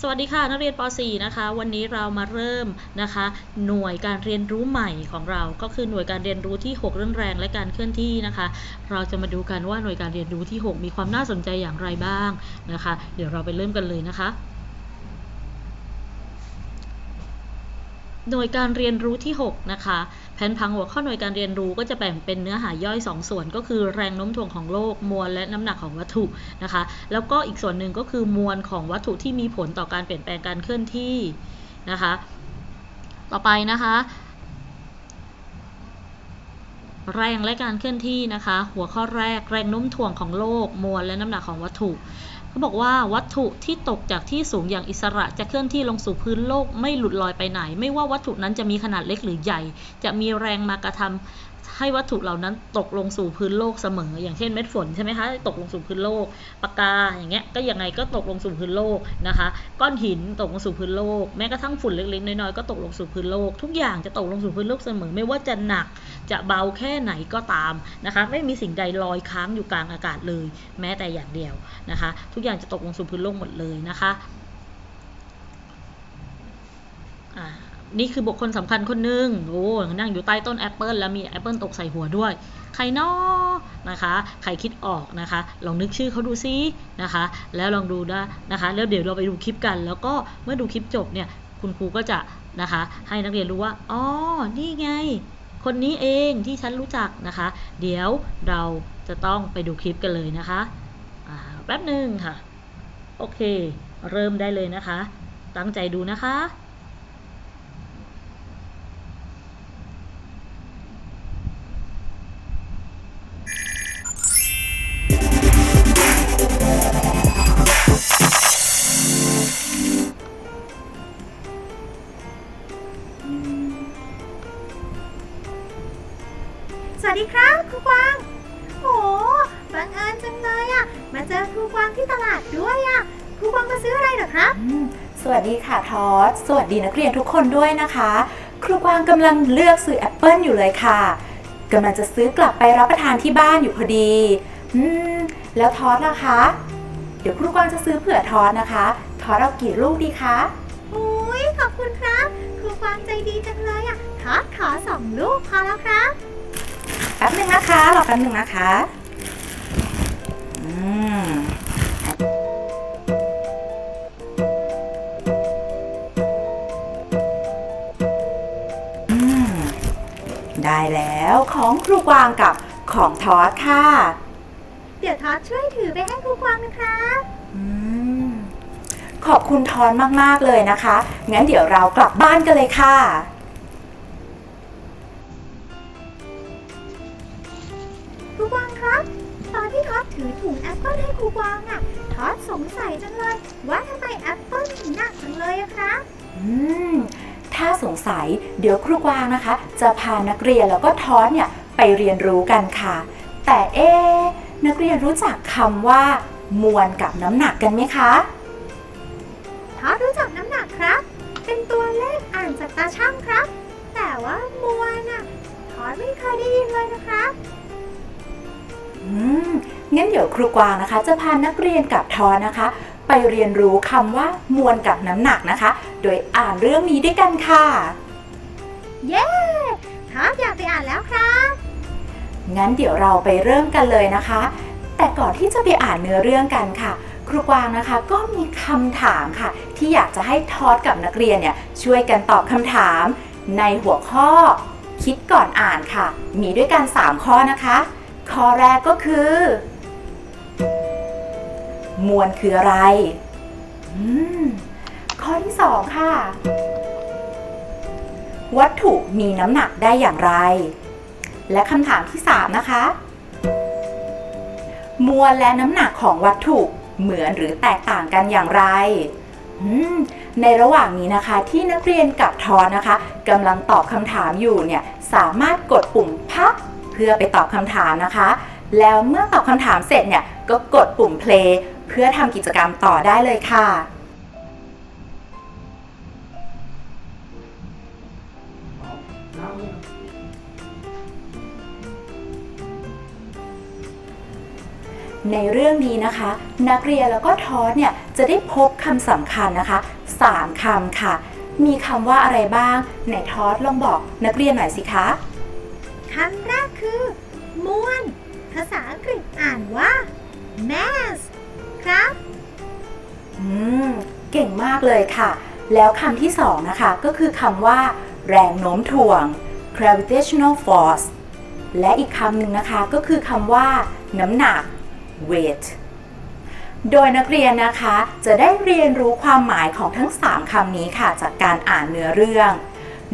สวัสดีค่ะนักเรียนป .4 นะคะ วันนี้เรามาเริ่มนะคะ หน่วยการเรียนรู้ใหม่ของเรา ก็คือหน่วยการเรียนรู้ที่ 6 เรื่องแรงและการเคลื่อนที่นะคะ เราจะมาดูกันว่าหน่วยการเรียนรู้ที่ 6 มีความน่าสนใจอย่างไรบ้างนะคะ เดี๋ยวเราไปเริ่มกันเลยนะคะ หน่วยการเรียนรู้ที่ 6 นะคะ แผนผังหัวข้อหน่วยการเรียนรู้ก็จะแบ่งเป็นเนื้อหาย่อย 2 ส่วน ก็คือแรงโน้มถ่วงของโลก มวลและน้ำหนักของวัตถุนะคะ แล้วก็อีกส่วนหนึ่งก็คือมวลของวัตถุที่มีผลต่อการเปลี่ยนแปลงการเคลื่อนที่นะคะ ต่อไปนะคะแรงและการเคลื่อนที่นะคะ หัวข้อแรกแรงโน้มถ่วงของโลก มวลและน้ำหนักของวัตถุ เขาบอกว่าวัตถุที่ตกจากที่สูงอย่างอิสระจะเคลื่อนที่ลงสู่พื้นโลกไม่หลุดลอยไปไหน ไม่ว่าวัตถุนั้นจะมีขนาดเล็กหรือใหญ่ จะมีแรงมากระทำ ให้วัตถุเหล่านั้นตกลงสู่พื้นโลกเสมอ อย่างเช่นเม็ดฝนใช่ไหมคะตกลงสู่พื้นโลกปากกาอย่างเงี้ยก็ยังไงก็ตกลงสู่พื้นโลกนะคะ ก้อนหินตกลงสู่พื้นโลก แม้กระทั่งฝุ่นเล็กๆน้อยๆก็ตกลงสู่พื้นโลก ทุกอย่างจะตกลงสู่พื้นโลกเสมอ ไม่ว่าจะหนักจะเบาแค่ไหนก็ตามนะคะ ไม่มีสิ่งใดลอยค้างอยู่กลางอากาศเลย แม้แต่อย่างเดียวนะคะ ทุกอย่างจะตกลงสู่พื้นโลกหมดเลยนะคะอ่า นี่คือบุคคลสำคัญคนหนึ่งโอ้นั่งอยู่ใต้ต้นแอปเปิลแล้วมีแอปเปิลตกใส่หัวด้วย ใครนอนะคะ ใครคิดออกนะคะ ลองนึกชื่อเขาดูซินะคะ แล้วลองดูนะนะคะ แล้วเดี๋ยวเราไปดูคลิปกัน แล้วก็เมื่อดูคลิปจบเนี่ย คุณครูก็จะนะคะ ให้นักเรียนรู้ว่า อ๋อ นี่ไง คนนี้เองที่ฉันรู้จักนะคะ เดี๋ยวเราจะต้องไปดูคลิปกันเลยนะคะ แป๊บหนึ่งค่ะ โอเค เริ่มได้เลยนะคะ ตั้งใจดูนะคะ สสวัสดีนักเรียนทุกคนด้วยนะคะ ครูกวางกำลังเลือกซื้อแอปเปิลอยู่เลยค่ะกำลังจะซื้อกลับไปรับประทานที่บ้านอยู่พอดีอืมแล้วทอสล่ะคะ เดี๋ยวครูกวางจะซื้อเผื่อทอสนะคะ ทอสเอากี่ลูกดีคะอุ้ยขอบคุณครับครูกวางใจดีจังเลยอะทอดขอสองลูกพอแล้วครับแป๊บหนึงนะคะรอแป๊บหนึงนะคะอืม ได้แล้วของครูกวางกับของทอสค่ะ เดี๋ยวทอดช่วยถือไปให้ครูกวางนะครับอืมขอบคุณทอนมาก ๆ เลยนะคะ งั้นเดี๋ยวเรากลับบ้านกันเลยค่ะ ครูกวางครับ ตอนที่ทอดถือถุงแอปเปิ้ลให้ครูกวางอะทอดสงสัยจังเลย ว่าทำไมแอปเปิ้ลถึงหนักจังเลยอะครับอืม ถ้าสงสัย เดี๋ยวครูกวางนะคะ จะพานักเรียนแล้วก็ทอสเนี่ยไปเรียนรู้กันค่ะ แต่เอ๊ะนักเรียนรู้จักคำว่า มวลกับน้ำหนักกันไหมคะทอดรู้จักน้ำหนักครับ เป็นตัวเลขอ่านจากตาช่างครับ แต่ว่ามวลน่ะทอดไม่เคยได้ยินเลยนะครับอืมงั้นเดี๋ยวครูกวางนะคะ จะพานักเรียนกับทอนนะคะ ไปเรียนรู้คำว่ามวลกับน้ำหนักนะคะ โดยอ่านเรื่องนี้ด้วยกันค่ะ เย้ทอดอยากไปอ่านแล้วครับ งั้นเดี๋ยวเราไปเริ่มกันเลยนะคะ แต่ก่อนที่จะไปอ่านเนื้อเรื่องกันค่ะ ครูกวางนะคะก็มีคำถามค่ะ ที่อยากจะให้ทอดกับนักเรียนเนี่ยช่วยกันตอบคำถาม ในหัวข้อ คิดก่อนอ่านค่ะ มีด้วยกัน 3 ข้อนะคะ ข้อแรกก็คือ มวลคืออะไรอืมข้อที่2ค่ะ วัตถุมีน้ำหนักได้อย่างไร และคำถามที่3นะคะ มวลและน้ำหนักของวัตถุเหมือนหรือแตกต่างกันอย่างไรในระหว่างนี้นะคะที่นักเรียนกับทอนนะคะกำลังตอบคำถามอยู่เนี่ยสามารถกดปุ่มพักเพื่อไปตอบคำถามนะคะ แล้วเมื่อตอบคำถามเสร็จเนี่ยก็กดปุ่ม play เพื่อทำกิจกรรมต่อได้เลยค่ะ ในเรื่องนี้นะคะ นักเรียนแล้วก็ทอสเนี่ยจะได้พบคำสำคัญนะคะ 3คำค่ะ มีคำว่าอะไรบ้างไหนทอสลองบอกนักเรียนหน่อยสิคะคำแรกคือมวน ภาษาอังกฤษอ่านว่า mass ครับ อืม เก่งมากเลยค่ะ แล้วคำที่สองนะคะ ก็คือคำว่า แรงโน้มถ่วง gravitational force และอีกคำหนึ่งนะคะก็คือคำว่า น้ำหนัก weight โดยนักเรียนนะคะจะได้เรียนรู้ความหมายของทั้ง 3คำนี้ค่ะ จากการอ่านเนื้อเรื่อง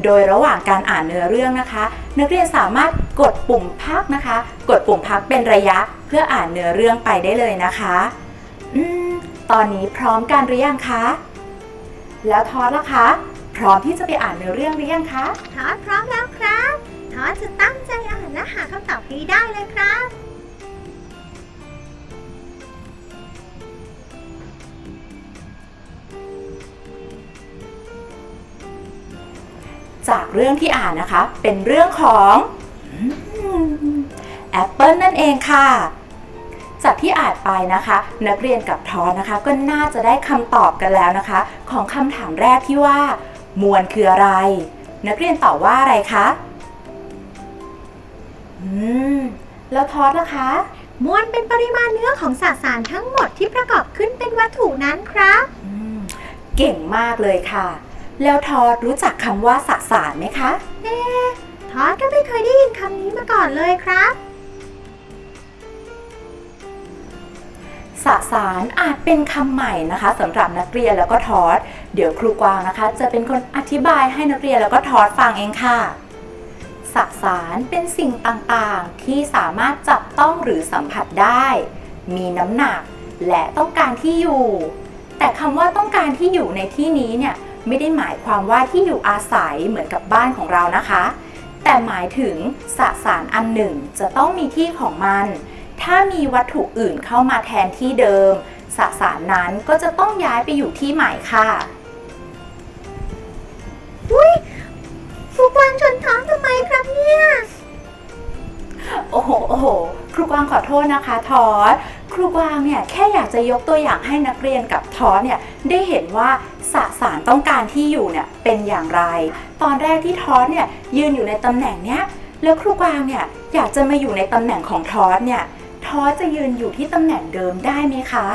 โดยระหว่างการอ่านเนื้อเรื่องนะคะ นักเรียนสามารถกดปุ่มพักนะคะ กดปุ่มพักเป็นระยะเพื่ออ่านเนื้อเรื่องไปได้เลยนะคะ ตอนนี้พร้อมกันหรือยังคะ แล้วทอสล่ะคะ พร้อมที่จะไปอ่านเนื้อเรื่องหรือยังคะ ทอดพร้อมแล้วครับทอดจะตั้งใจอ่านและหาคำตอบให้ได้เลยครับ จากเรื่องที่อ่านนะคะ เป็นเรื่องของแอปเปิลนั่นเองค่ะ จากที่อ่านไปนะคะ นักเรียนกับทอนะคะ ก็น่าจะได้คำตอบกันแล้วนะคะ ของคำถามแรกที่ว่า มวลคืออะไร นักเรียนตอบว่าอะไรคะอืมแล้วทอสล่ะคะ มวลเป็นปริมาณเนื้อของสสารทั้งหมดที่ประกอบขึ้นเป็นวัตถุนั้นครับอืมเก่งมากเลยค่ะ แล้วทอดรู้จักคำว่าสสารไหมคะทอดก็ไม่เคยได้ยินคำนี้มาก่อนเลยครับ สสารอาจเป็นคำใหม่นะคะสำหรับนักเรียนแล้วก็ทอด เดี๋ยวครูกวางนะคะ จะเป็นคนอธิบายให้นักเรียนแล้วก็ทอดฟังเองค่ะสสารเป็นสิ่งต่างๆ ที่สามารถจับต้องหรือสัมผัสได้ มีน้ำหนักและต้องการที่อยู่ แต่คำว่าต้องการที่อยู่ในที่นี้เนี่ยไม่ได้หมายความว่าที่อยู่อาศัยเหมือนกับบ้านของเรานะคะ แต่หมายถึงสสารอันหนึ่งจะต้องมีที่ของมัน ถ้ามีวัตถุอื่นเข้ามาแทนที่เดิม สสารนั้นก็จะต้องย้ายไปอยู่ที่ใหม่ค่ะฟุกวันชนท้องทำไมครับเนี่ย โอ้โหโอ้โห ครูกวางขอโทษนะคะทอสครูกวางเนี่ยแค่อยากจะยกตัวอย่างให้นักเรียนกับทอสเนี่ยได้เห็นว่าสสารต้องการที่อยู่เนี่ยเป็นอย่างไร ตอนแรกที่ทอสเนี่ยยืนอยู่ในตำแหน่งเนี้ยแล้วครูกวางเนี่ยอยากจะมาอยู่ในตำแหน่งของทอสเนี่ย ทอสจะยืนอยู่ที่ตำแหน่งเดิมได้ไหมคะ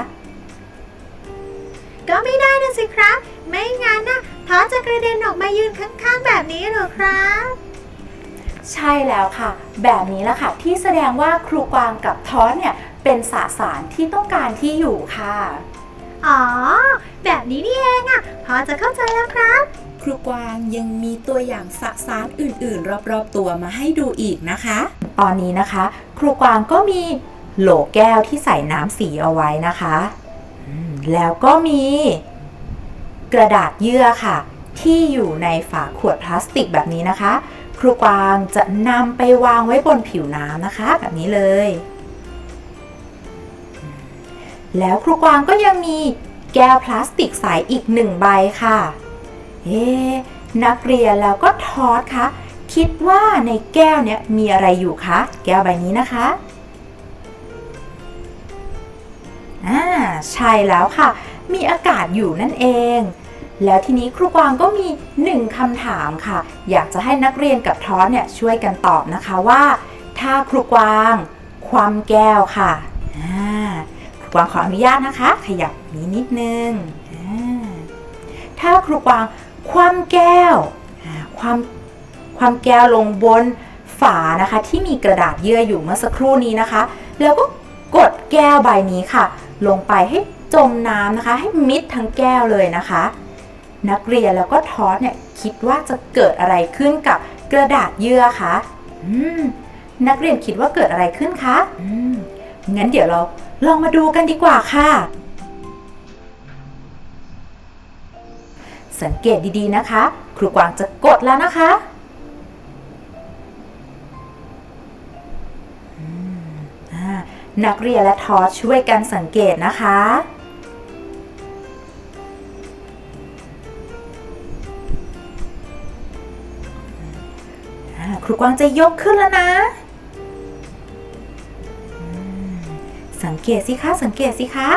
ก็ไม่ได้นะสิครับ ไม่งั้นนะทอดจะกระเด็นออกมายืนข้างๆแบบนี้เหรอครับ ใช่แล้วค่ะ แบบนี้แหละค่ะ ที่แสดงว่าครูกวางกับทอสเนี่ยเป็นสสารที่ต้องการที่อยู่ค่ะ อ๋อ แบบนี้นี่เองอะพอจะเข้าใจแล้วครับ ครูกวางยังมีตัวอย่างสสารอื่นๆ รอบๆตัวมาให้ดูอีกนะคะ ตอนนี้นะคะ ครูกวางก็มี โหลแก้วที่ใส่น้ำสีเอาไว้นะคะแล้วก็มีกระดาษเยื่อค่ะ ที่อยู่ในฝาขวดพลาสติกแบบนี้นะคะ ครูกวางจะนำไปวางไว้บนผิวน้ำนะคะ แบบนี้เลย แล้วครูกวางก็ยังมีแก้วพลาสติกใสอีกหนึ่งใบค่ะ เอ๊ะนักเรียนแล้วก็ทอดคะคิดว่าในแก้วเนี้ยมีอะไรอยู่คะ แก้วใบนี้นะคะ อ่าใช่แล้วค่ะ มีอากาศอยู่นั่นเอง แล้วทีนี้ครูกวางก็มีหนึ่งคำถามค่ะ อยากจะให้นักเรียนกับทอสเนี่ยช่วยกันตอบนะคะว่า ถ้าครูกวางความแก้วค่ะอ่าครูกวางขออนุญาตนะคะ ขยับนี้นิดนึงถ้าครูกวางความแก้วความความแก้วลงบนฝานะคะ ที่มีกระดาษเยื่ออยู่เมื่อสักครู่นี้นะคะ แล้วก็กดแก้วใบนี้ค่ะ ลงไปให้จมน้ำนะคะ ให้มิดทั้งแก้วเลยนะคะ นักเรียนแล้วก็ทอสเนี่ยคิดว่าจะเกิดอะไรขึ้นกับกระดาษเยื่อคะอนักเรียนคิดว่าเกิดอะไรขึ้นคะงั้นเดี๋ยวเราลองมาดูกันดีกว่าค่ะ สังเกตดีๆนะคะ ครูกวางจะกดแล้วนะคะ นักเรียนและทอช่วยกันสังเกตนะคะ ครูกวางจะยกขึ้นแล้วนะ สังเกตสิคะ สังเกตสิคะ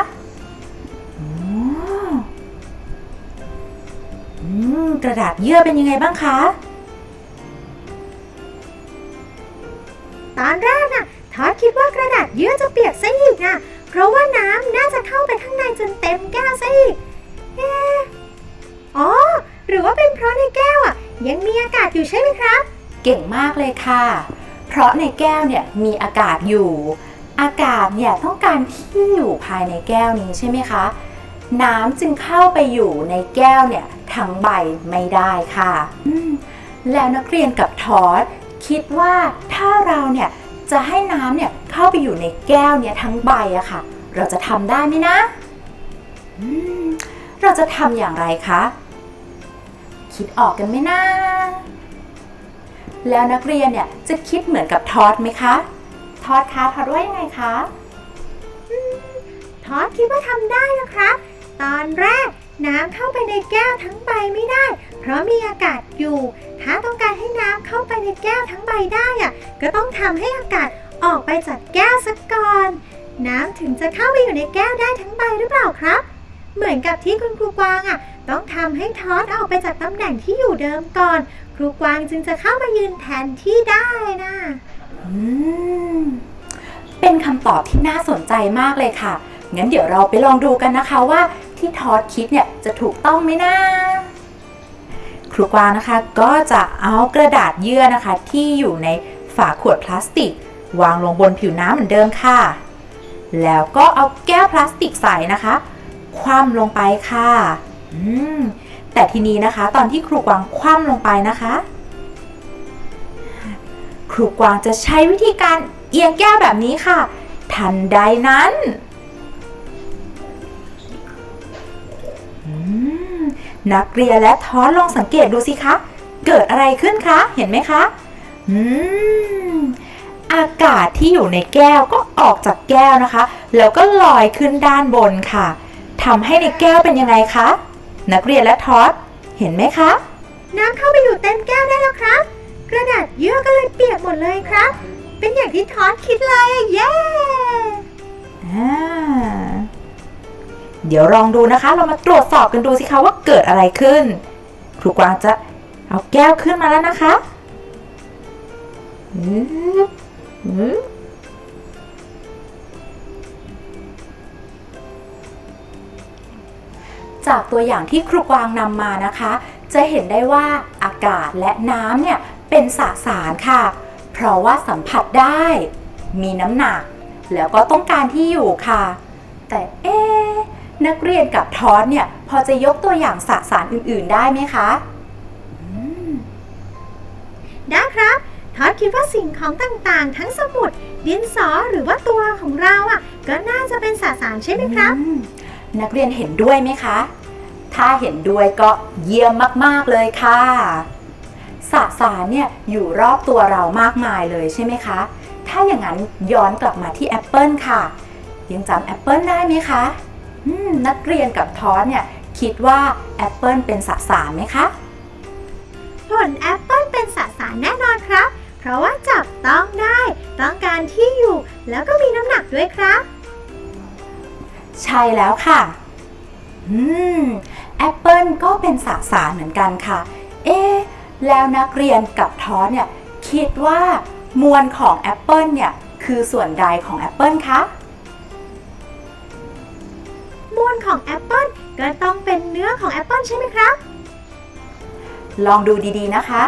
กระดาษเยื่อเป็นยังไงบ้างคะ ตอนแรกน่ะ ทอดคิดว่ากระดาษเยื่อจะเปียกซะอีกน่ะ เพราะว่าน้ำน่าจะเข้าไปข้างในจนเต็มแก้วซะอีกเอะอ๋อ หรือว่าเป็นเพราะในแก้วอะ ยังมีอากาศอยู่ใช่ไหมครับ เก่งมากเลยค่ะ เพราะในแก้วเนี่ยมีอากาศอยู่ อากาศเนี่ยต้องการที่อยู่ภายในแก้วนี้ใช่ไหมคะ น้ำจึงเข้าไปอยู่ในแก้วเนี่ยทั้งใบไม่ได้ค่ะ แล้วนักเรียนกับทอสคิดว่าถ้าเราเนี่ย จะให้น้ำเนี่ยเข้าไปอยู่ในแก้วเนี่ยทั้งใบอะค่ะ เราจะทำได้ไหมนะอืมเราจะทำอย่างไรคะ คิดออกกันไหมนะ แล้วนักเรียนเนี่ยจะคิดเหมือนกับทอดไหมคะ ทอดคะทอดว่ายังไงคะทอดคิดว่าทำได้นะครับ ตอนแรกน้ำเข้าไปในแก้วทั้งใบไม่ได้ เพราะมีอากาศอยู่ ถ้าต้องการให้น้ำเข้าไปในแก้วทั้งใบได้อะก็ต้องทำให้อากาศออกไปจากแก้วซะก่อน น้ำถึงจะเข้าไปอยู่ในแก้วได้ทั้งใบหรือเปล่าครับ เหมือนกับที่คุณครูกวางอะ ต้องทำให้ทอดออกไปจากตำแหน่งที่อยู่เดิมก่อน ครูกวางจึงจะเข้ามายืนแทนที่ได้นะอืมเป็นคำตอบที่น่าสนใจมากเลยค่ะ งั้นเดี๋ยวเราไปลองดูกันนะคะว่าที่ทอดคิดเนี่ยจะถูกต้องไหมนะ ครูกวางนะคะ ก็จะเอากระดาษเยื่อนะคะ ที่อยู่ในฝาขวดพลาสติก วางลงบนผิวน้ำเหมือนเดิมค่ะ แล้วก็เอาแก้วพลาสติกใสนะคะ คว่ำลงไปค่ะอืมแต่ทีนี้นะคะ ตอนที่ครูกวางคว่ำลงไปนะคะ ครูกวางจะใช้วิธีการเอียงแก้วแบบนี้ค่ะ ทันใดนั้น นักเรียนและทอนลองสังเกตดูสิคะ เกิดอะไรขึ้นคะ เห็นไหมคะอืมอากาศที่อยู่ในแก้วก็ออกจากแก้วนะคะ แล้วก็ลอยขึ้นด้านบนค่ะทำให้ในแก้วเป็นยังไงคะ นักเรียนและทอสเห็นไหมคะ น้ำเข้าไปอยู่เต็มแก้วได้แล้วครับ กระดาษเยื่อก็เลยเปียกหมดเลยครับ เป็นอย่างที่ทอดคิดเลยเย้อ่า เดี๋ยวลองดูนะคะ เรามาตรวจสอบกันดูสิคะว่าเกิดอะไรขึ้น ครูกวางจะเอาแก้วขึ้นมาแล้วนะคะอืมอืมจากตัวอย่างที่ครูกวางนำมานะคะ จะเห็นได้ว่าอากาศและน้ำเนี่ยเป็นสสารค่ะ เพราะว่าสัมผัสได้ มีน้ำหนัก แล้วก็ต้องการที่อยู่ค่ะ แต่เอ๊ นักเรียนกับทอสเนี่ยพอจะยกตัวอย่างสสารอื่นๆได้ไหมคะอืมได้ครับทอดคิดว่าสิ่งของต่างๆ ทั้งสมุด ดินสอหรือว่าตัวของเราอะ ก็น่าจะเป็นสสารใช่ไหมครับอืมนักเรียนเห็นด้วยไหมคะ ถ้าเห็นด้วยก็เยี่ยมมากๆเลยค่ะสสารเนี่ยอยู่รอบตัวเรามากมายเลยใช่ไหมคะ ถ้าอย่างนั้นย้อนกลับมาที่แอปเปิลค่ะ ยังจำแอปเปิลได้ไหมคะอืม นักเรียนกับทอสเนี่ยคิดว่าแอปเปิลเป็นสสารไหมคะ ผลแอปเปิลเป็นสสารแน่นอนครับ เพราะว่าจับต้องได้ ต้องการที่อยู่แล้วก็มีน้ำหนักด้วยครับ ใช่แล้วค่ะ อืมแอปเปิลก็เป็นสสารเหมือนกันค่ะ เอ๊ะแล้วนักเรียนกับทอสเนี่ยคิดว่ามวลของแอปเปิลเนี่ยคือส่วนใดของแอปเปิลคะ มวลของแอปเปิลก็ต้องเป็นเนื้อของแอปเปิลใช่ไหมครับ ลองดูดีๆนะคะ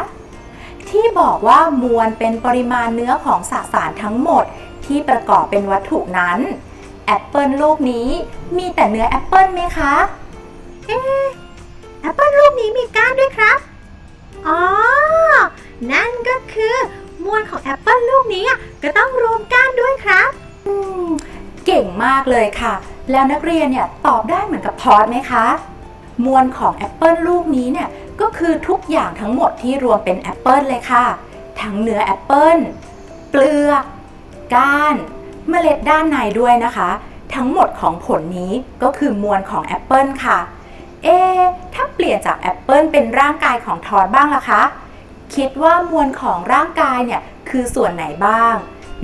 ที่บอกว่ามวลเป็นปริมาณเนื้อของสสารทั้งหมดที่ประกอบเป็นวัตถุนั้นแอปเปิลลูกนี้มีแต่เนื้อแอปเปิลไหมคะแอปเปิลลูกนี้มีก้านด้วยครับ อ๋อ นั่นก็คือ มวลของแอปเปิลลูกนี้อะก็ต้องรวมก้านด้วยครับอืมเก่งมากเลยค่ะ แล้วนักเรียนเนี่ยตอบได้เหมือนกับทอสไหมคะ มวลของแอปเปิลลูกนี้เนี่ยก็คือทุกอย่างทั้งหมดที่รวมเป็นแอปเปิลเลยค่ะ ทั้งเนื้อแอปเปิลเปลือกก้าน เมล็ดด้านในด้วยนะคะ ทั้งหมดของผลนี้ก็คือมวลของแอปเปิลค่ะ เอะถ้าเปลี่ยนจากแอปเปิลเป็นร่างกายของทอสบ้างล่ะคะ คิดว่ามวลของร่างกายเนี่ยคือส่วนไหนบ้าง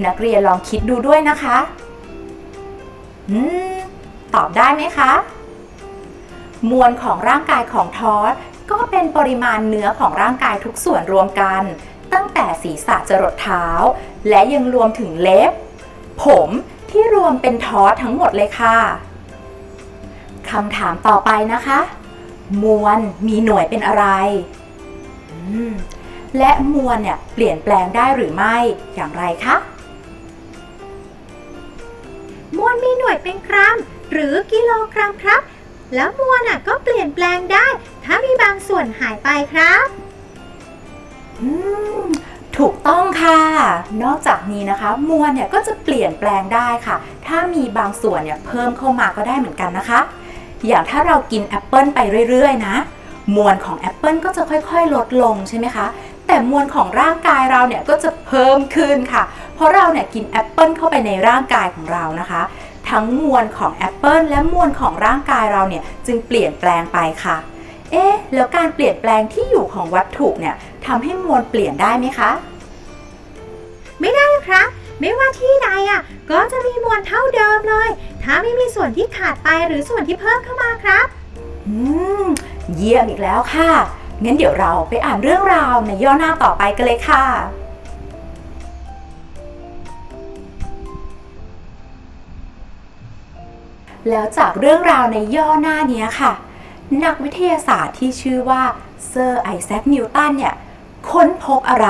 นักเรียนลองคิดดูด้วยนะคะ อืม ตอบได้ไหมคะ มวลของร่างกายของทอสก็เป็นปริมาณเนื้อของร่างกายทุกส่วนรวมกัน ตั้งแต่ศีรษะจรดเท้า และยังรวมถึงเล็บ ผมที่รวมเป็นทอสทั้งหมดเลยค่ะคำถามต่อไปนะคะ มวลมีหน่วยเป็นอะไร และมวลเนี่ยเปลี่ยนแปลงได้หรือไม่อย่างไรคะมวลมีหน่วยเป็นกรัม หรือกิโลกรัมครับ แล้วมวลอะก็เปลี่ยนแปลงได้ ถ้ามีบางส่วนหายไปครับอืมถูกต้องค่ะ นอกจากนี้นะคะ มวลเนี่ยก็จะเปลี่ยนแปลงได้ค่ะ ถ้ามีบางส่วนเนี่ยเพิ่มเข้ามาก็ได้เหมือนกันนะคะ อย่างถ้าเรากินแอปเปิลไปเรื่อยๆ นะ มวลของแอปเปิลก็จะค่อยๆ ลดลงใช่ไหมคะ แต่มวลของร่างกายเราเนี่ยก็จะเพิ่มขึ้นค่ะ เพราะเราเนี่ยกินแอปเปิลเข้าไปในร่างกายของเรานะคะ ทั้งมวลของแอปเปิลและมวลของร่างกายเราเนี่ยจึงเปลี่ยนแปลงไปค่ะ เอ๊ะ แล้วการเปลี่ยนแปลงที่อยู่ของวัตถุเนี่ยทำให้มวลเปลี่ยนได้ไหมคะ ไม่ได้ครับ ไม่ว่าที่ใดอะก็จะมีมวลเท่าเดิมเลย ถ้าไม่มีส่วนที่ขาดไปหรือส่วนที่เพิ่มเข้ามาครับ อืม เยี่ยมอีกแล้วค่ะงั้นเดี๋ยวเราไปอ่านเรื่องราวในย่อหน้าต่อไปกันเลยค่ะ แล้วจากเรื่องราวในย่อหน้านี้ค่ะ นักวิทยาศาสตร์ที่ชื่อว่าเซอร์ไอแซคนิวตันเนี่ยค้นพบอะไร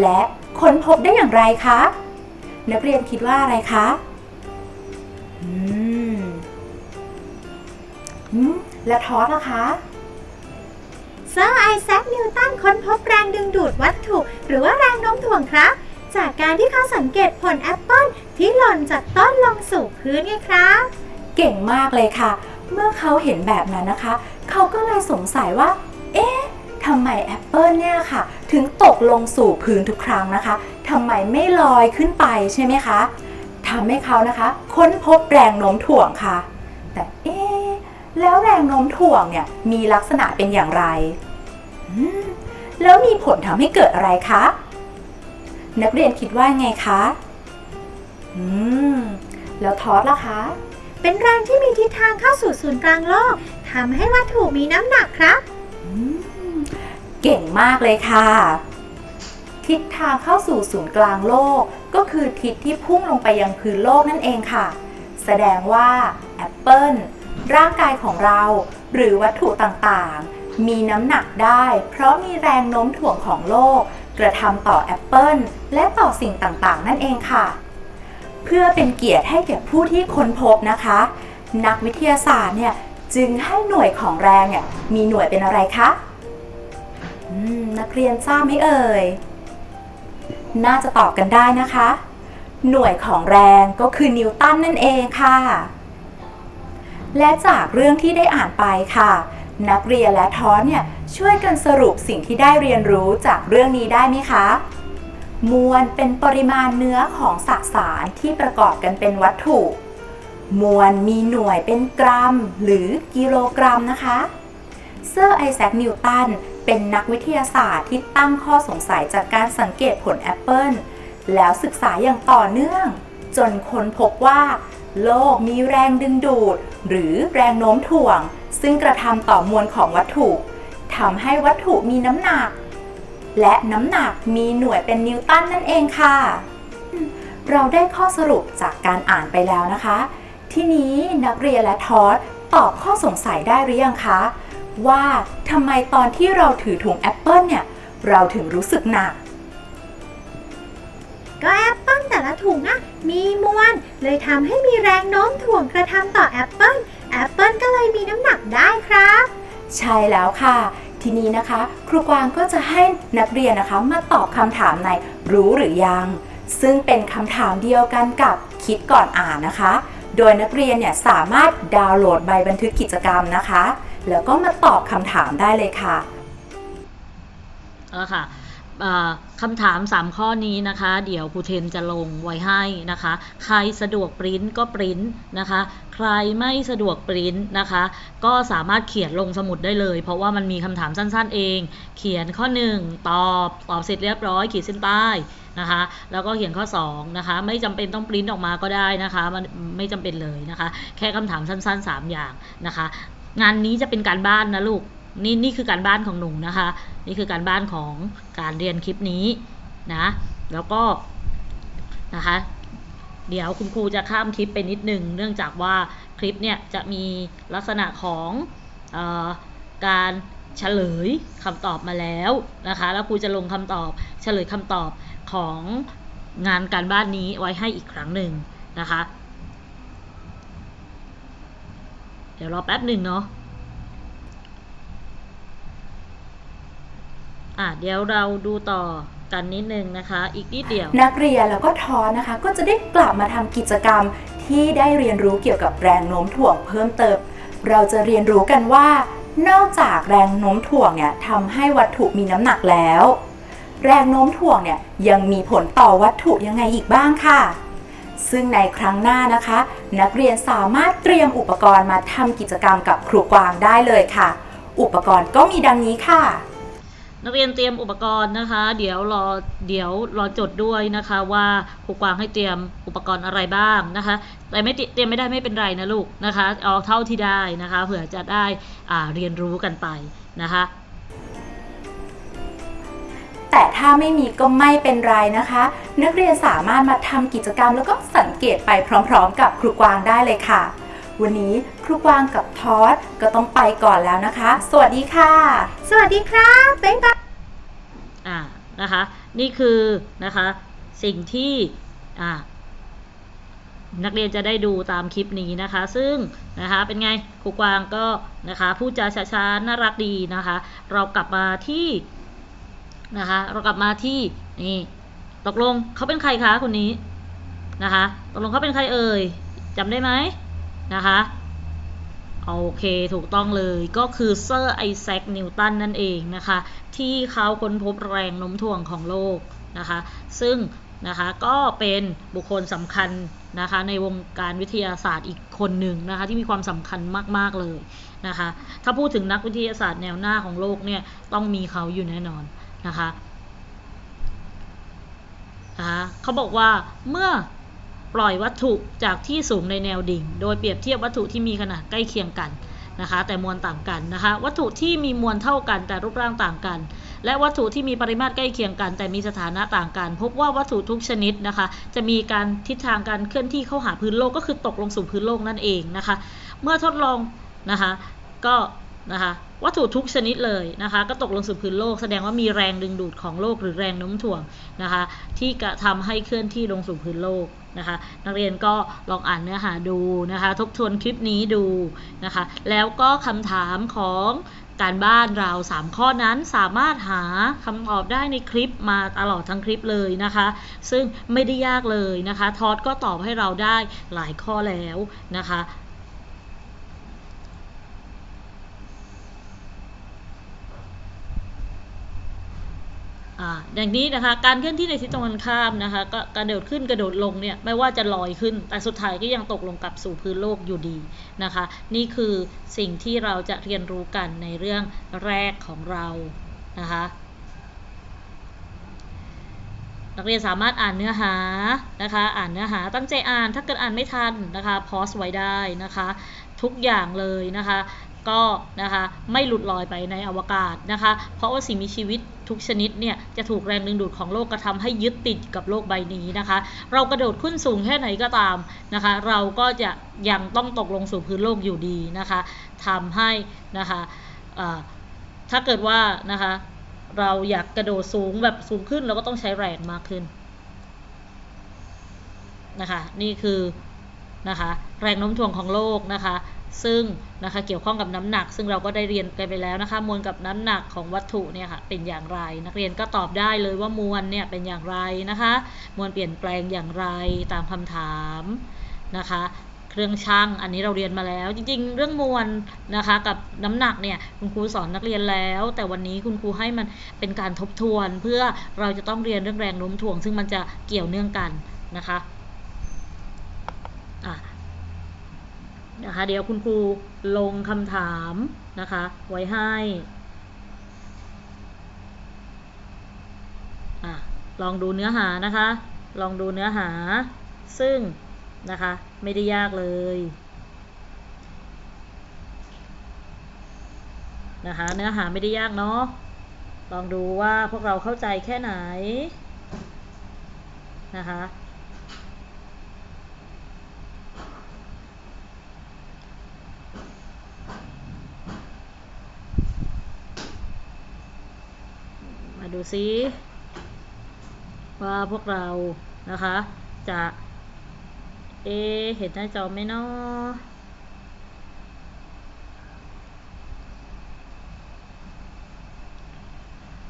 และค้นพบได้อย่างไรคะ นักเรียนคิดว่าอะไรคะอืมอืมและทอสล่ะคะ เซอร์ไอแซคนิวตันค้นพบแรงดึงดูดวัตถุ หรือว่าแรงโน้มถ่วงครับ จากการที่เขาสังเกตผลแอปเปิลที่หล่นจากต้นลงสู่พื้นไงครับเก่งมากเลยค่ะ เมื่อเขาเห็นแบบนั้นนะคะ เขาก็เลยสงสัยว่า เอ๊ะทำไมแอปเปิลเนี่ยค่ะ ถึงตกลงสู่พื้นทุกครั้งนะคะทำไมไม่ลอยขึ้นไปใช่ไหมคะทำให้เขานะคะ ค้นพบแรงโน้มถ่วงค่ะ แต่เอ๊ะแล้วแรงโน้มถ่วงเนี่ยมีลักษณะเป็นอย่างไร แล้วมีผลทำให้เกิดอะไรคะ นักเรียนคิดว่าไงคะ อืม แล้วทอสล่ะคะ เป็นแรงที่มีทิศทางเข้าสู่ศูนย์กลางโลกทำให้วัตถุมีน้ำหนักครับ อืม เก่งมากเลยค่ะ ทิศทางเข้าสู่ศูนย์กลางโลก ก็คือทิศที่พุ่งลงไปยังพื้นโลกนั่นเองค่ะ แสดงว่าแอปเปิลร่างกายของเรา หรือวัตถุต่างๆ มีน้ำหนักได้ เพราะมีแรงโน้มถ่วงของโลก กระทำต่อแอปเปิลและต่อสิ่งต่างๆ นั่นเองค่ะ เพื่อเป็นเกียรติให้แก่ผู้ที่ค้นพบนะคะ นักวิทยาศาสตร์เนี่ยจึงให้หน่วยของแรงเนี่ยมีหน่วยเป็นอะไรคะนักเรียนทราบไหมเอ่ย น่าจะตอบกันได้นะคะ หน่วยของแรงก็คือนิวตันนั่นเองค่ะ และจากเรื่องที่ได้อ่านไปค่ะ นักเรียนและท้อนเนี่ยช่วยกันสรุปสิ่งที่ได้เรียนรู้จากเรื่องนี้ได้ไหมคะ มวลเป็นปริมาณเนื้อของสสารที่ประกอบกันเป็นวัตถุ มวลมีหน่วยเป็นกรัม หรือกิโลกรัมนะคะเซอร์ไอแซคนิวตันเป็นนักวิทยาศาสตร์ที่ตั้งข้อสงสัยจากการสังเกตผลแอปเปิลแล้วศึกษาอย่างต่อเนื่อง จนค้นพบว่า โลกมีแรงดึงดูด หรือแรงโน้มถ่วง ซึ่งกระทำต่อมวลของวัตถุทำให้วัตถุมีน้ำหนัก และน้ำหนักมีหน่วยเป็นนิวตันนั่นเองค่ะ เราได้ข้อสรุปจากการอ่านไปแล้วนะคะ ที่นี้นักเรียนและทอสตอบข้อสงสัยได้หรือยังคะ ว่าทำไมตอนที่เราถือถุงแอปเปิลเนี่ย เราถึงรู้สึกหนัก ก็แอปเปิลแต่ละถุงอะมีมวลเลยทำให้มีแรงโน้มถ่วงกระทำต่อแอปเปิล แอปเปิลก็เลยมีน้ำหนักได้ครับ ใช่แล้วค่ะ ทีนี้นะคะ ครูกวางก็จะให้นักเรียนนะคะมาตอบคำถามในรู้หรือยัง ซึ่งเป็นคำถามเดียวกันกับคิดก่อนอ่านนะคะ โดยนักเรียนเนี่ยสามารถดาวน์โหลดใบบันทึกกิจกรรมนะคะ แล้วก็มาตอบคำถามได้เลยค่ะ เอาละค่ะเอ่อ คำถาม 3 ข้อนี้นะคะ เดี๋ยวครูเทนจะลงไว้ให้นะคะ ใครสะดวกปริ้นก็ปริ้นนะคะ ใครไม่สะดวกปริ้นนะคะ ก็สามารถเขียนลงสมุดได้เลย เพราะว่ามันมีคำถามสั้นๆเอง เขียนข้อ 1 ตอบ ตอบเสร็จเรียบร้อย ขีดเส้นใต้นะคะ แล้วก็เขียนข้อ 2 นะคะ ไม่จำเป็นต้องปริ้นออกมาก็ได้นะคะ มันไม่จำเป็นเลยนะคะ แค่คำถามสั้นๆ 3 อย่างนะคะ งานนี้จะเป็นการบ้านนะลูก นี่นี่คือการบ้านของหนูนะคะ นี่คือการบ้านของการเรียนคลิปนี้นะ แล้วก็นะคะ เดี๋ยวคุณครูจะข้ามคลิปไปนิดนึง เนื่องจากว่าคลิปเนี่ยจะมีลักษณะของออการเฉลยคำตอบมาแล้วนะคะ แล้วครูจะลงคำตอบเฉลยคำตอบของงานการบ้านนี้ไว้ให้อีกครั้งหนึ่งนะคะ เดี๋ยวรอแป๊บหนึ่งเนาะ อะเดี๋ยวเราดูต่อกันนิดนึงนะคะ อีกนิดเดียว นักเรียนแล้วก็ทอนะคะ ก็จะได้กลับมาทำกิจกรรมที่ได้เรียนรู้เกี่ยวกับแรงโน้มถ่วงเพิ่มเติม เราจะเรียนรู้กันว่า นอกจากแรงโน้มถ่วงเนี่ยทำให้วัตถุมีน้ำหนักแล้ว แรงโน้มถ่วงเนี่ยยังมีผลต่อวัตถุยังไงอีกบ้างค่ะ ซึ่งในครั้งหน้านะคะ นักเรียนสามารถเตรียมอุปกรณ์มาทำกิจกรรมกับครูกวางได้เลยค่ะ อุปกรณ์ก็มีดังนี้ค่ะ นักเรียนเตรียมอุปกรณ์นะคะ เดี๋ยวรอเดี๋ยวรอจดด้วยนะคะ ว่าครูกวางให้เตรียมอุปกรณ์อะไรบ้างนะคะ แต่ไม่เตรียมไม่ได้ไม่เป็นไรนะลูกนะคะเอาเท่าที่ได้นะคะเผื่อจะได้อ่าเรียนรู้กันไปนะคะ แต่ถ้าไม่มีก็ไม่เป็นไรนะคะ นักเรียนสามารถมาทำกิจกรรมแล้วก็สังเกตไปพร้อม ๆ กับครูกวางได้เลยค่ะ วันนี้ครูกวางกับทอสก็ต้องไปก่อนแล้วนะคะ สวัสดีค่ะ สวัสดีครับบ๊ายบายอ่านะคะนี่คือนะคะสิ่งที่อ่านักเรียนจะได้ดูตามคลิปนี้นะคะ ซึ่งนะคะเป็นไงครูกวางก็นะคะพูดจาช้าๆน่ารักดีนะคะ เรากลับมาที่นะคะเรากลับมาที่นี่ตกลงเขาเป็นใครคะคนนี้นะคะตกลงเขาเป็นใครเอ่ยจำได้ไหม นะคะโอเคถูกต้องเลยก็คือเซอร์ไอแซคนิวตันนั่นเองนะคะ ที่เขาค้นพบแรงโน้มถ่วงของโลกนะคะ ซึ่งนะคะก็เป็นบุคคลสำคัญนะคะในวงการวิทยาศาสตร์อีกคนหนึ่งนะคะที่มีความสำคัญมาก ๆ เลยนะคะ ถ้าพูดถึงนักวิทยาศาสตร์แนวหน้าของโลกเนี่ยต้องมีเขาอยู่แน่นอนนะคะนะคะเขาบอกว่าเมื่อ ปล่อยวัตถุจากที่สูงในแนวดิ่ง โดยเปรียบเทียบวัตถุที่มีขนาดใกล้เคียงกันนะคะ แต่มวลต่างกันนะคะ วัตถุที่มีมวลเท่ากันแต่รูปร่างต่างกัน และวัตถุที่มีปริมาตรใกล้เคียงกัน แต่มีสถานะต่างกัน พบว่าวัตถุทุกชนิดนะคะ จะมีการทิศทางการเคลื่อนที่เข้าหาพื้นโลกก็คือตกลงสู่พื้นโลกนั่นเองนะคะ เมื่อทดลองนะคะ ก็ นะคะวัตถุทุกชนิดเลยนะคะก็ตกลงสู่พื้นโลกแสดงว่ามีแรงดึงดูดของโลกหรือแรงโน้มถ่วงนะคะที่กระทำให้เคลื่อนที่ลงสู่พื้นโลกนะคะนักเรียนก็ลองอ่านเนื้อหาดูนะคะทบทวนคลิปนี้ดูนะคะแล้วก็คำถามของการบ้านเรา 3 ข้อนั้นสามารถหาคำตอบได้ในคลิปมาตลอดทั้งคลิปเลยนะคะ ซึ่งไม่ได้ยากเลยนะคะ ทอดก็ตอบให้เราได้หลายข้อแล้วนะคะ อย่างนี้นะคะ การเคลื่อนที่ในทิศตะวันข้ามนะคะก็กระโดดขึ้นกระโดดลงเนี่ยไม่ว่าจะลอยขึ้น แต่สุดท้ายก็ยังตกลงกลับสู่พื้นโลกอยู่ดีนะคะ นี่คือสิ่งที่เราจะเรียนรู้กันในเรื่องแรกของเรานะคะนักเรียนสามารถอ่านเนื้อหานะคะ อ่านเนื้อหาตั้งใจอ่านถ้าเกิดอ่านไม่ทันนะคะพอสไว้ได้นะคะ ทุกอย่างเลยนะคะ ก็นะคะไม่หลุดลอยไปในอวกาศนะคะ เพราะว่าสิ่งมีชีวิตทุกชนิดเนี่ยจะถูกแรงดึงดูดของโลกกระทำให้ยึดติดกับโลกใบนี้นะคะ เรากระโดดขึ้นสูงแค่ไหนก็ตามนะคะ เราก็จะยังต้องตกลงสู่พื้นโลกอยู่ดีนะคะทำให้นะคะถ้าเกิดว่านะคะเราอยากกระโดดสูงแบบสูงขึ้นเราก็ต้องใช้แรงมากขึ้นนะคะนี่คือนะคะแรงโน้มถ่วงของโลกนะคะ ซึ่งนะคะเกี่ยวข้องกับน้ำหนัก ซึ่งเราก็ได้เรียนกันไปแล้วนะคะมวลกับน้ำหนักของวัตถุเนี่ยค่ะเป็นอย่างไร นักเรียนก็ตอบได้เลยว่ามวลเนี่ยเป็นอย่างไรนะคะมวลเปลี่ยนแปลงอย่างไรตามคำถามนะคะเครื่องชั่งอันนี้เราเรียนมาแล้ว จริงๆ เรื่องมวลนะคะกับน้ำหนักเนี่ยคุณครูสอนนักเรียนแล้ว แต่วันนี้คุณครูให้มันเป็นการทบทวน เพื่อเราจะต้องเรียนเรื่องแรงโน้มถ่วง ซึ่งมันจะเกี่ยวเนื่องกันนะคะ นะคะ เดี๋ยวคุณครูลงคำถามนะคะ ไว้ให้อะลองดูเนื้อหานะคะ ลองดูเนื้อหา ซึ่งนะคะ ไม่ได้ยากเลยนะคะ เนื้อหาไม่ได้ยากเนาะ ลองดูว่าพวกเราเข้าใจแค่ไหนนะคะมา ดูซิว่าพวกเรานะคะ จะ เอ เห็นหน้าจอไหมเนาะ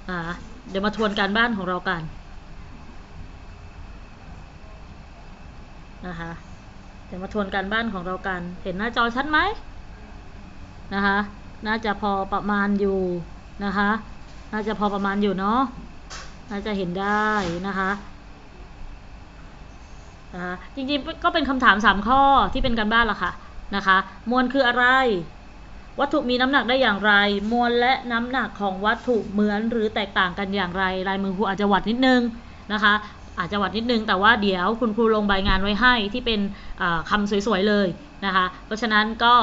อ่า เดี๋ยวมาทวนการบ้านของเรากันนะคะ เดี๋ยวมาทวนการบ้านของเรากัน เห็นหน้าจอชัดไหมนะคะ น่าจะพอประมาณอยู่นะคะ น่าจะพอประมาณอยู่เนาะน่าจะเห็นได้นะคะนะคะจริงๆก็เป็นคำถาม 3 ข้อที่เป็นการบ้านละค่ะนะคะมวลคืออะไร วัตถุมีน้ำหนักได้อย่างไร มวลและน้ำหนักของวัตถุเหมือนหรือแตกต่างกันอย่างไรลายมือครูอาจจะวัดนิดนึงนะคะอาจจะวัดนิดนึงแต่ว่าเดี๋ยวคุณครูลงใบงานไว้ให้ที่เป็นคำสวยๆเลยนะคะ เพราะฉะนั้นก็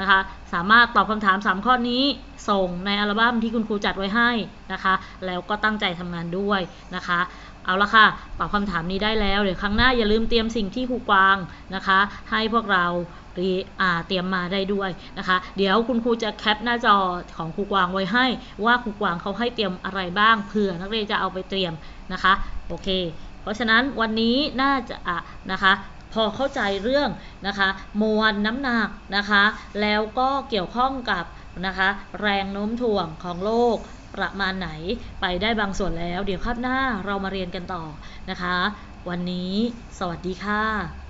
นะคะ สามารถตอบคำถาม 3 ข้อนี้ส่งในอัลบั้มที่คุณครูจัดไว้ให้นะคะ แล้วก็ตั้งใจทำงานด้วยนะคะ เอาละค่ะ ตอบคำถามนี้ได้แล้ว เดี๋ยวครั้งหน้าอย่าลืมเตรียมสิ่งที่ครูกวางนะคะ ให้พวกเราเตรียมมาได้ด้วยนะคะ เดี๋ยวคุณครูจะแคปหน้าจอของครูกวางไว้ให้ ว่าครูกวางเขาให้เตรียมอะไรบ้างเผื่อนักเรียนจะเอาไปเตรียมนะคะ โอเค เพราะฉะนั้นวันนี้น่าจะะนะคะ พอเข้าใจเรื่องนะคะมวลน้ำหนักนะคะ แล้วก็เกี่ยวข้องกับนะคะแรงโน้มถ่วงของโลกประมาณไหนไปได้บางส่วนแล้ว เดี๋ยวคาบหน้าเรามาเรียนกันต่อนะคะ วันนี้สวัสดีค่ะ